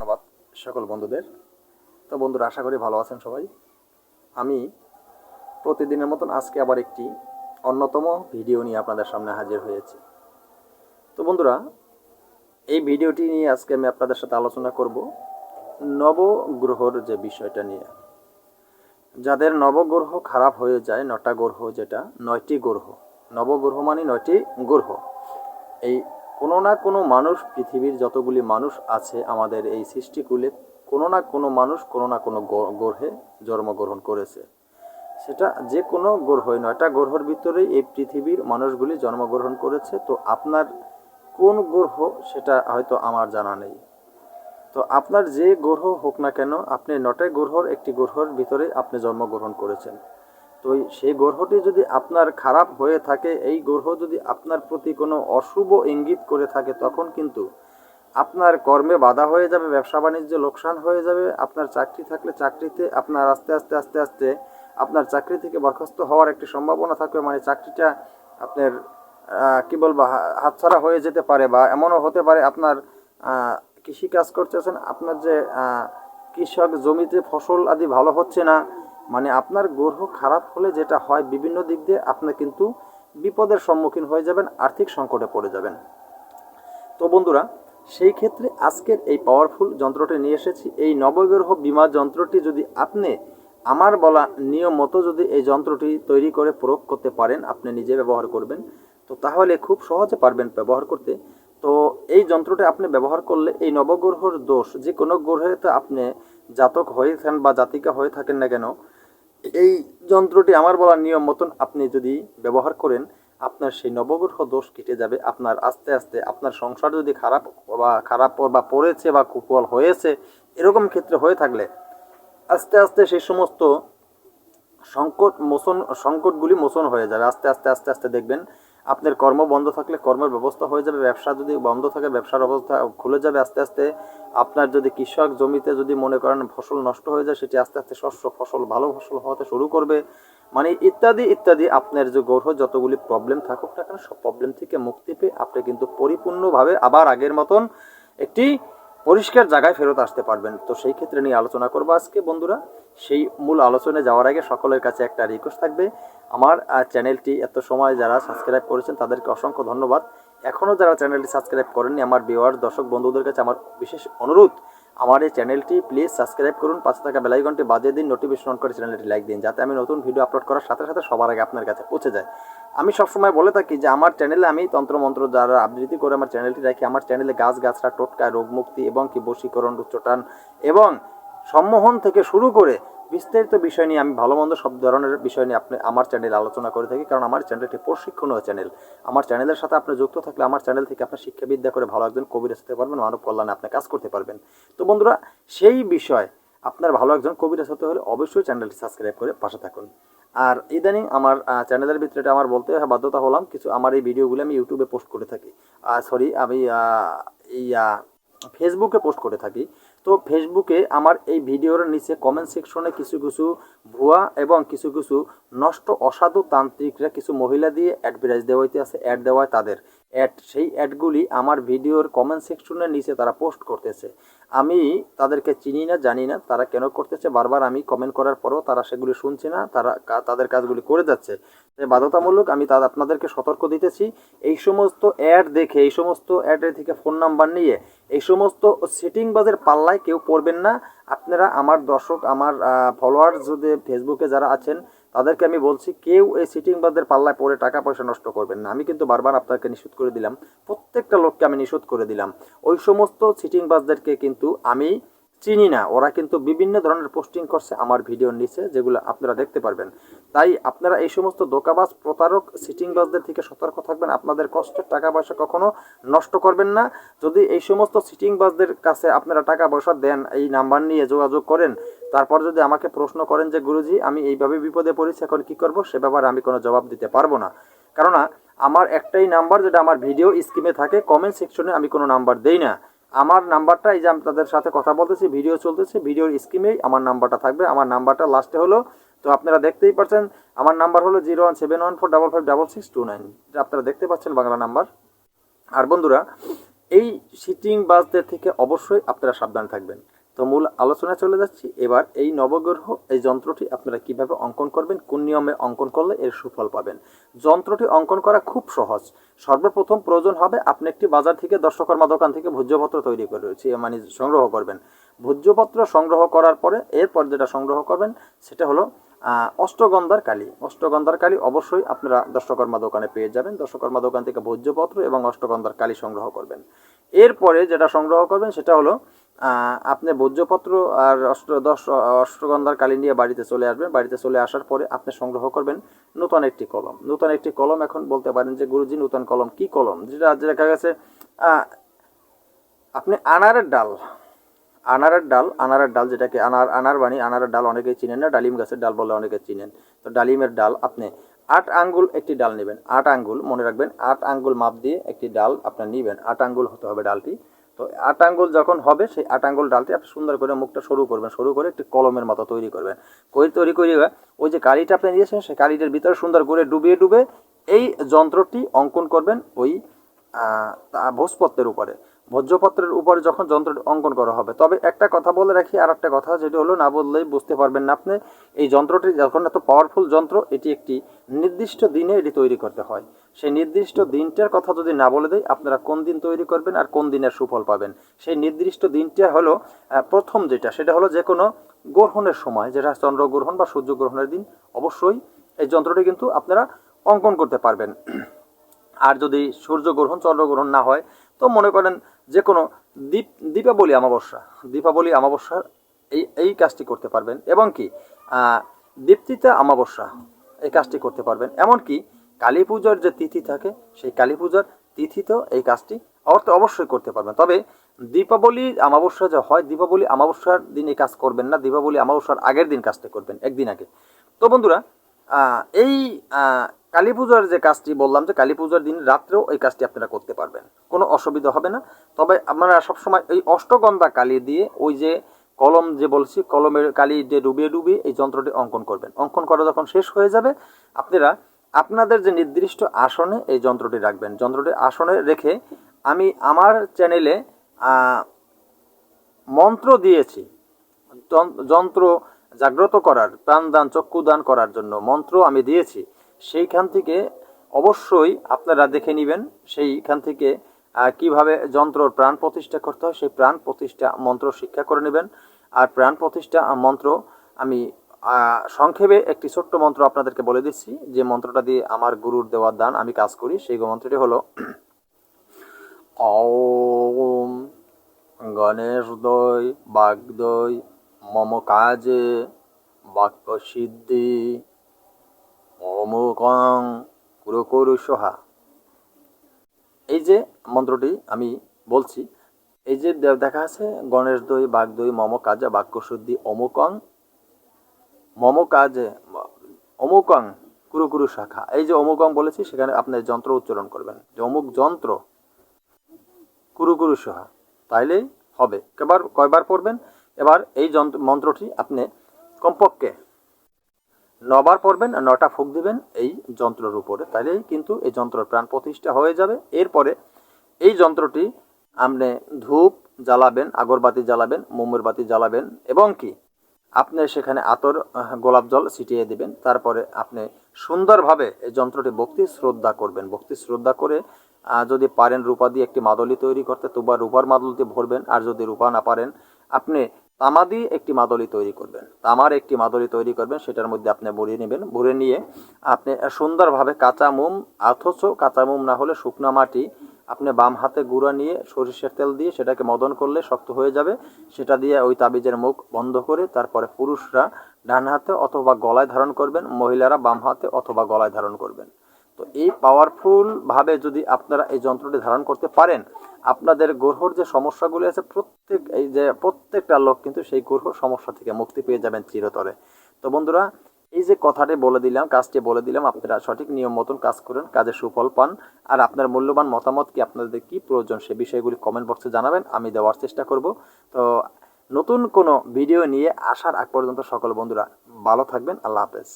ধন্যবাদ সকল বন্ধুদের। তো বন্ধুরা, আশা করি ভালো আছেন সবাই। আমি প্রতিদিনের মতন আজকে আবার একটি অন্যতম ভিডিও নিয়ে আপনাদের সামনে হাজির হয়েছি। তো বন্ধুরা, এই ভিডিওটি নিয়ে আজকে আমি আপনাদের সাথে আলোচনা করব নবগ্রহর যে বিষয়টা নিয়ে। যাদের নবগ্রহ খারাপ হয়ে যায়, নটা গ্রহ যেটা, নয়টি গ্রহ। নবগ্রহ মানে নয়টি গ্রহ। এই কোনো না কোনো মানুষ, পৃথিবীর যতগুলি মানুষ আছে আমাদের এই সৃষ্টিকুলে, কোনো না কোনো মানুষ কোনো না কোনো গ্রহে জন্মগ্রহণ করেছে। সেটা যে কোনো গ্রহই নয়টা গ্রহর ভিতরেই এই পৃথিবীর মানুষগুলি জন্মগ্রহণ করেছে। তো আপনার কোন গ্রহ, সেটা হয়তো আমার জানা নেই। তো আপনার যে গ্রহ হোক না কেন, আপনি নটাই গ্রহর, একটি গ্রহর ভিতরে আপনি জন্মগ্রহণ করেছেন। তো সেই গ্রহটি যদি আপনার খারাপ হয়ে থাকে, এই গ্রহ যদি আপনার প্রতি কোনো অশুভ ইঙ্গিত করে থাকে, তখন কিন্তু আপনার কর্মে বাধা হয়ে যাবে, ব্যবসা বাণিজ্যে লোকসান হয়ে যাবে, আপনার চাকরি থাকলে চাকরিতে আপনার আস্তে আস্তে আস্তে আস্তে আপনার চাকরি থেকে বরখাস্ত হওয়ার একটি সম্ভাবনা থাকবে মানে চাকরিটা আপনার কি বলব হাতছাড়া হয়ে যেতে পারে বা এমনও হতে পারে আপনার কৃষি কাজ করতেছেন, আপনার যে কৃষক জমিতে ফসল আদি ভালো হচ্ছে না মানে আপনার গ্রহ খারাপ হলে যেটা হয়, বিভিন্ন দিক দিয়ে আপনি কিন্তু বিপদের সম্মুখীন হয়ে যাবেন, আর্থিক সংকটে পড়ে যাবেন। তো বন্ধুরা, সেই ক্ষেত্রে আজকের এই পাওয়ারফুল যন্ত্রটি নিয়ে এসেছি। এই নবগ্রহ বিমা যন্ত্রটি যদি আপনি আমার বলা নিয়ম মতো যদি এই যন্ত্রটি তৈরি করে প্রয়োগ করতে পারেন, আপনি নিজে ব্যবহার করবেন। তো তাহলে খুব সহজে পারবেন ব্যবহার করতে। তো এই যন্ত্রটি আপনি ব্যবহার করলে এই নবগ্রহর দোষ, যে কোনো গ্রহে তো আপনি জাতক হয়ে থাকেন বা জাতিকা হয়ে থাকেন না কেন এই যন্ত্রটি আমার বলার নিয়ম মতন আপনি যদি ব্যবহার করেন, আপনার সেই নবগ্রহ দোষ কেটে যাবে। আপনার আস্তে আস্তে আপনার সংসার যদি খারাপ বা খারাপ বা পড়েছে বা কুফল হয়েছে, এরকম ক্ষেত্রে হয়ে থাকলে আস্তে আস্তে সেই সমস্ত সংকট মোচন, সংকটগুলি মোচন হয়ে যাবে। আস্তে আস্তে আস্তে আস্তে দেখবেন আপনার কর্ম বন্ধ থাকলে কর্মের ব্যবস্থা হয়ে যাবে, ব্যবসা যদি বন্ধ থাকে, ব্যবসার অবস্থা খুলে যাবে আস্তে আস্তে। আপনার যদি কৃষক জমিতে যদি মনে করেন ফসল নষ্ট হয়ে যায়, সেটি আস্তে আস্তে শস্য ফসল, ভালো ফসল হওয়াতে শুরু করবে। মানে ইত্যাদি ইত্যাদি আপনার যে গ্রহ, যতগুলি প্রবলেম থাকুক না কেন, সব প্রবলেম থেকে মুক্তি পেয়ে আপনি কিন্তু পরিপূর্ণভাবে আবার আগের মতন একটি পরিষ্কার জায়গায় ফেরত আসতে পারবেন। তো সেই ক্ষেত্রে নিয়ে আলোচনা করব আজকে, বন্ধুরা। সেই মূল আলোচনায় যাওয়ার আগে সকলের কাছে একটা রিকোয়েস্ট থাকবে। আমার চ্যানেলটি এত সময় যারা সাবস্ক্রাইব করেছেন, তাদেরকে অসংখ্য ধন্যবাদ। এখনও যারা চ্যানেলটি সাবস্ক্রাইব করেননি, আমার বিওয়ার দর্শক, বন্ধুদের কাছে আমার বিশেষ অনুরোধ আমার এই চ্যানেলটি প্লিজ সাবস্ক্রাইব করুন, পাশে টাকা বেলাইকনটি বাজিয়ে দিন নোটিফিকেশন অন করে চ্যানেলটি লাইক দিন, যাতে আমি নতুন ভিডিও আপলোড করার সাথে সাথে সবার আগে আপনার কাছে পৌঁছে যায়। আমি সবসময় বলে থাকি যে আমার চ্যানেলে আমি তন্ত্রমন্ত্র যারা আবৃত্তি করে আমার চ্যানেলটি রাখি, আমার চ্যানেলে গাছ, গাছরা, টোটকা, রোগমুক্তি এবং কি বশীকরণ, উচ্চটান এবং সম্মোহন থেকে শুরু করে বিস্তারিত বিষয় নিয়ে আমি ভালো মন্দ সব ধরনের বিষয় নিয়ে আপনি আমার চ্যানেলে আলোচনা করে থাকি, কারণ আমার চ্যানেলটি প্রশিক্ষণীয় চ্যানেল আমার চ্যানেলের সাথে আপনি যুক্ত থাকলে আমার চ্যানেল থেকে আপনি শিক্ষাবিদ্যা করে ভালো একজন কবির হতে পারবেন, মানব কল্যাণে আপনি কাজ করতে পারবেন। তো বন্ধুরা, সেই বিষয়, আপনার ভালো একজন কবিরাজ হতে হলে অবশ্যই চ্যানেলটি সাবস্ক্রাইব করে পাশে থাকুন। আর ইদানিং আমার চ্যানেলের ভিতরে আমার বলতে বাধ্যতা হলাম, কিছু আমার এই ভিডিওগুলো আমি ইউটিউবে পোস্ট করে থাকি। সরি আমি এই ফেসবুকে পোস্ট করে থাকি। তো ফেসবুকে আমার এই ভিডিওর নিচে কমেন্ট সেকশনে কিছু কিছু ভুয়া এবং কিছু কিছু নষ্ট, অসাধু তান্ত্রিকরা কিছু মহিলা দিয়ে অ্যাডভার্টাইজ দেওয়াইতে আছে অ্যাড দেওয়ায় তাদের। অ্যাড সেই অ্যাডগুলি আমার ভিডিওর কমেন্ট সেকশনের নিচে তারা পোস্ট করতেছে। আমি তাদেরকে চিনি না, জানি না, তারা কেন করতেছে, বারবার আমি কমেন্ট করার পরও তারা সেগুলি শুনছে না, তারা তাদের কাজগুলি করে যাচ্ছে। বাধ্যতামূলক আমি তা, আপনাদেরকে সতর্ক দিতেছি, এই সমস্ত অ্যাড দেখে, এই সমস্ত অ্যাডের থেকে ফোন নাম্বার নিয়ে, এই সমস্ত সেটিং বাজের পাল্লায় কেউ পড়বেন না। আপনারা আমার দর্শক, আমার ফলোয়ার যদি ফেসবুকে যারা আছেন তাদেরকে আমি বলছি, কেউ এই সিটিং বাজের পাল্লায় পড়ে টাকা পয়সা নষ্ট করবেন না। আমি কিন্তু বারবার আপনাকে নিষেধ করে দিলাম, প্রত্যেকটা লোককে আমি নিষেধ করে দিলাম। ওই সমস্ত সিটিং বাজদেরকে কিন্তু আমি চিনি না। ওরা কিন্তু বিভিন্ন ধরনের পোস্টিং করছে আমার ভিডিওর নিচে, যেগুলো আপনারা দেখতে পারবেন। তাই আপনারা এই সমস্ত দোকাবাজ, প্রতারক সিটিংবাজদের থেকে সতর্ক থাকবেন। আপনাদের কষ্টের টাকা পয়সা কখনো নষ্ট করবেন না। যদি এই সমস্ত সিটিংবাজদের কাছে আপনারা টাকা পয়সা দেন, এই নাম্বার নিয়ে যোগাযোগ করেন তারপর যদি আমাকে প্রশ্ন করেন যে, গুরুজি, আমি এইভাবে বিপদে পড়েছি, এখন কি করব? সে ব্যাপারে আমি কোনো জবাব দিতে পারব না। কেননা, আমার একটাই নাম্বার যেটা আমার ভিডিও স্ক্রিনে থাকে কমেন্ট সেকশনে আমি কোনো নাম্বার দেই না। আমার নাম্বারটা এই যে আমি তাদের সাথে কথা বলতেছি, ভিডিও চলতেছে, ভিডিওর স্ক্রিনেই আমার নাম্বারটা থাকবে। আমার নাম্বারটা লাস্টে হলো, তো আপনারা দেখতেই পাচ্ছেন, আমার নাম্বার হলো zero one seven one four double five double six two nine আপনারা দেখতে পাচ্ছেন বাংলা নাম্বার। আর বন্ধুরা, এই সিটিং বাসদের থেকে অবশ্যই আপনারা সাবধান থাকবেন। তো মূল আলোচনায় চলে যাচ্ছি। এবার এই নবগ্রহ, এই যন্ত্রটি আপনারা কীভাবে অঙ্কন করবেন, কোন নিয়মে অঙ্কন করলে এর সুফল পাবেন? যন্ত্রটি অঙ্কন করা খুব সহজ। সর্বপ্রথম প্রয়োজন হবে আপনি একটি বাজার থেকে দর্শকর্মা দোকান থেকে ভোজ্যপত্র তৈরি করে রয়েছে মানে সংগ্রহ করবেন। ভোজ্যপত্র সংগ্রহ করার পরে এরপর যেটা সংগ্রহ করবেন, সেটা হলো অষ্টগন্ধার কালি। অষ্টগন্ধার কালি অবশ্যই আপনারা দর্শকর্মা দোকানে পেয়ে যাবেন। দর্শকর্মা দোকান থেকে ভোজ্যপত্র এবং অষ্টগন্ধার কালি সংগ্রহ করবেন। এরপরে যেটা সংগ্রহ করবেন, সেটা হলো আপনি ভোজ্যপত্র আর অষ্ট দশ অষ্টগন্ধার কালি নিয়ে বাড়িতে চলে আসবেন। বাড়িতে চলে আসার পরে আপনি সংগ্রহ করবেন নূতন একটি কলম। নূতন একটি কলম এখন বলতে পারেন যে, গুরুজি, নূতন কলম কি কলম? যেটা দেখা গেছে আপনি আনারের ডাল আনারের ডাল আনারের ডাল যেটাকে আনার আনার বাণী, আনারের ডাল অনেকেই চিনেন না, ডালিম গাছের ডাল বলে অনেকে চিনেন। তো ডালিমের ডাল আপনি আট আঙ্গুল একটি ডাল নেবেন। আট আঙ্গুল, মনে রাখবেন, আট আঙ্গুল মাপ দিয়ে একটি ডাল আপনার নেবেন। আট আঙ্গুল হতে হবে ডালটি। তো আট আঙ্গুল যখন হবে, সেই আট আঙ্গুল ডালটি আপনি সুন্দর করে মুখটা সরু করবেন, সরু করে একটি কলমের মতো তৈরি করবেন। করে তৈরি করে ওই যে কালিটা আপনি নিয়েছেন, সেই কালিটার ভিতরে সুন্দর করে ডুবিয়ে ডুবে এই যন্ত্রটি অঙ্কন করবেন ওই ভোজপত্রের উপরে। ভোজ্যপত্রের উপরে যখন যন্ত্রটি অঙ্কন করা হবে। তবে একটা কথা বলে রাখি আর একটা কথা, যেটি হলো না বললেই বুঝতে পারবেন না আপনি, এই যন্ত্রটি যখন এত পাওয়ারফুল যন্ত্র, এটি একটি নির্দিষ্ট দিনে এটি তৈরি করতে হয়। সেই নির্দিষ্ট দিনটার কথা যদি না বলে দেয় আপনারা কোন দিন তৈরি করবেন আর কোন দিনের সুফল পাবেন? সেই নির্দিষ্ট দিনটা হলো প্রথম যেটা, সেটা হলো যে কোনো গ্রহণের সময়, যেটা চন্দ্রগ্রহণ বা সূর্যগ্রহণের দিন, অবশ্যই এই যন্ত্রটি কিন্তু আপনারা অঙ্কন করতে পারবেন। আর যদি সূর্যগ্রহণ চন্দ্রগ্রহণ না হয় তো মনে করেন যে কোনো দীপ, দীপাবলি অমাবস্যা, দীপাবলি অমাবস্যার এই এই কাজটি করতে পারবেন। এবং কি দীপ্তিতা অমাবস্যা এই কাজটি করতে পারবেন। এমনকি কালী পূজার যে তিথি থাকে, সেই কালী পূজার তিথিতেও এই কাজটি অর্থ অবশ্যই করতে পারবেন। তবে দীপাবলি অমাবস্যা যে হয়, দীপাবলি অমাবস্যার দিন এই কাজ করবেন না, দীপাবলি অমাবস্যার আগের দিন কাজটা করবেন, একদিন আগে। তো বন্ধুরা এই কালী পূজার যে কাজটি বললাম যে কালী পূজার দিন রাত্রেও এই কাজটি আপনারা করতে পারবেন। কোনো অসুবিধা হবে না। তবে আপনারা সবসময় এই অষ্টগন্ধা কালি দিয়ে ওই যে কলম যে বলছি, কলমের কালি যে ডুবিয়ে ডুবিয়ে এই যন্ত্রটি অঙ্কন করবেন। অঙ্কন করা যখন শেষ হয়ে যাবে, আপনারা, আপনাদের যে নির্দিষ্ট আসনে এই যন্ত্রটি রাখবেন। যন্ত্রটি আসনে রেখে আমি আমার চ্যানেলে মন্ত্র দিয়েছি। যন- যন্ত্র জাগ্রত করার, প্রাণদান, চক্ষুদান করার জন্য মন্ত্র আমি দিয়েছি। সেইখান থেকে অবশ্যই আপনারা দেখে নেবেন সেইখান থেকে কীভাবে যন্ত্রর প্রাণ প্রতিষ্ঠা করতে হয়, সেই প্রাণ প্রতিষ্ঠা মন্ত্র শিক্ষা করে নেবেন। আর প্রাণ প্রতিষ্ঠা মন্ত্র আমি সংক্ষেপে একটি ছোট্ট মন্ত্র আপনাদেরকে বলে দিচ্ছি। যে মন্ত্রটা দিয়ে আমার গুরুর দেওয়ার দান আমি কাজ করি, সেই মন্ত্রটি হলো, ওম গণেশ দই বাগদই মম কাজে, বাক্য সিদ্ধি অমুকং কুরু কুরু সোহা। এই যে মন্ত্রটি আমি বলছি, এই যে দেখা আছে, গণেশ দই, বাঘ দই, মম কাজে, বাক্য শুদ্ধি, অমুকং, মম কাজে, অমুকং কুরু কুরু শাখা। এই যে অমুকং বলেছি, সেখানে আপনি যন্ত্র উচ্চারণ করবেন। যে অমুক যন্ত্র কুরু কুরু সোহা, তাইলেই হবে। এবার কয়বার পড়বেন? এবার এই যন্ত্র, মন্ত্রটি আপনি কমপক্ষে নবার পড়বেন নটা ফুক দিবেন এই যন্ত্রের উপরে। তাইলেই কিন্তু এই যন্ত্রের প্রাণ প্রতিষ্ঠা হয়ে যাবে। এরপরে এই যন্ত্রটি আপনি ধূপ জ্বালাবেন, আগরবাতি জ্বালাবেন মোমের বাতি জ্বালাবেন এবং কি? আপনি সেখানে আতর গোলাপ জল ছিটিয়ে দিবেন। তারপরে আপনি সুন্দরভাবে এই যন্ত্রটি ভক্তি শ্রদ্ধা করবেন। ভক্তি শ্রদ্ধা করে যদি পারেন রূপা দিয়ে একটি মাদলি তৈরি করতে, তোবা রূপার মাদলিতে ভরবেন। আর যদি রূপা না পারেন, আপনি তামা দিয়ে একটি মাদলি তৈরি করবেন। তামার একটি মাদলি তৈরি করবেন, সেটার মধ্যে আপনি ভরে নেবেন। ভরে নিয়ে আপনি সুন্দরভাবে কাঁচা মোম, অথচ কাঁচা মোম না হলে শুকনা মাটি আপনি বাম হাতে গুঁড়া নিয়ে সরিষার তেল দিয়ে সেটাকে মদন করলে শক্ত হয়ে যাবে। সেটা দিয়ে ওই তাবিজের মুখ বন্ধ করে তারপরে পুরুষরা ডান হাতে অথবা গলায় ধারণ করবেন, মহিলারা বাম হাতে অথবা গলায় ধারণ করবেন। তো এই পাওয়ারফুল ভাবে যদি আপনারা এই যন্ত্রটি ধারণ করতে পারেন, আপনাদের গ্রহর যে সমস্যাগুলি আছে, প্রত্যেক এই যে প্রত্যেকটা লোক কিন্তু সেই গ্রহ সমস্যা থেকে মুক্তি পেয়ে যাবেন চিরতরে। তো বন্ধুরা, এই যে কথাটি বলে দিলাম, কাজটি বলে দিলাম, আপনারা সঠিক নিয়ম মতন কাজ করেন, কাজে সুফল পান। আর আপনার মূল্যবান মতামত কি, আপনাদের কি প্রয়োজন সে বিষয়গুলি কমেন্ট বক্সে জানাবেন, আমি দেওয়ার চেষ্টা করব। তো নতুন কোনো ভিডিও নিয়ে আসার আগ পর্যন্ত সকল বন্ধুরা ভালো থাকবেন, আল্লাহ হাফেজ।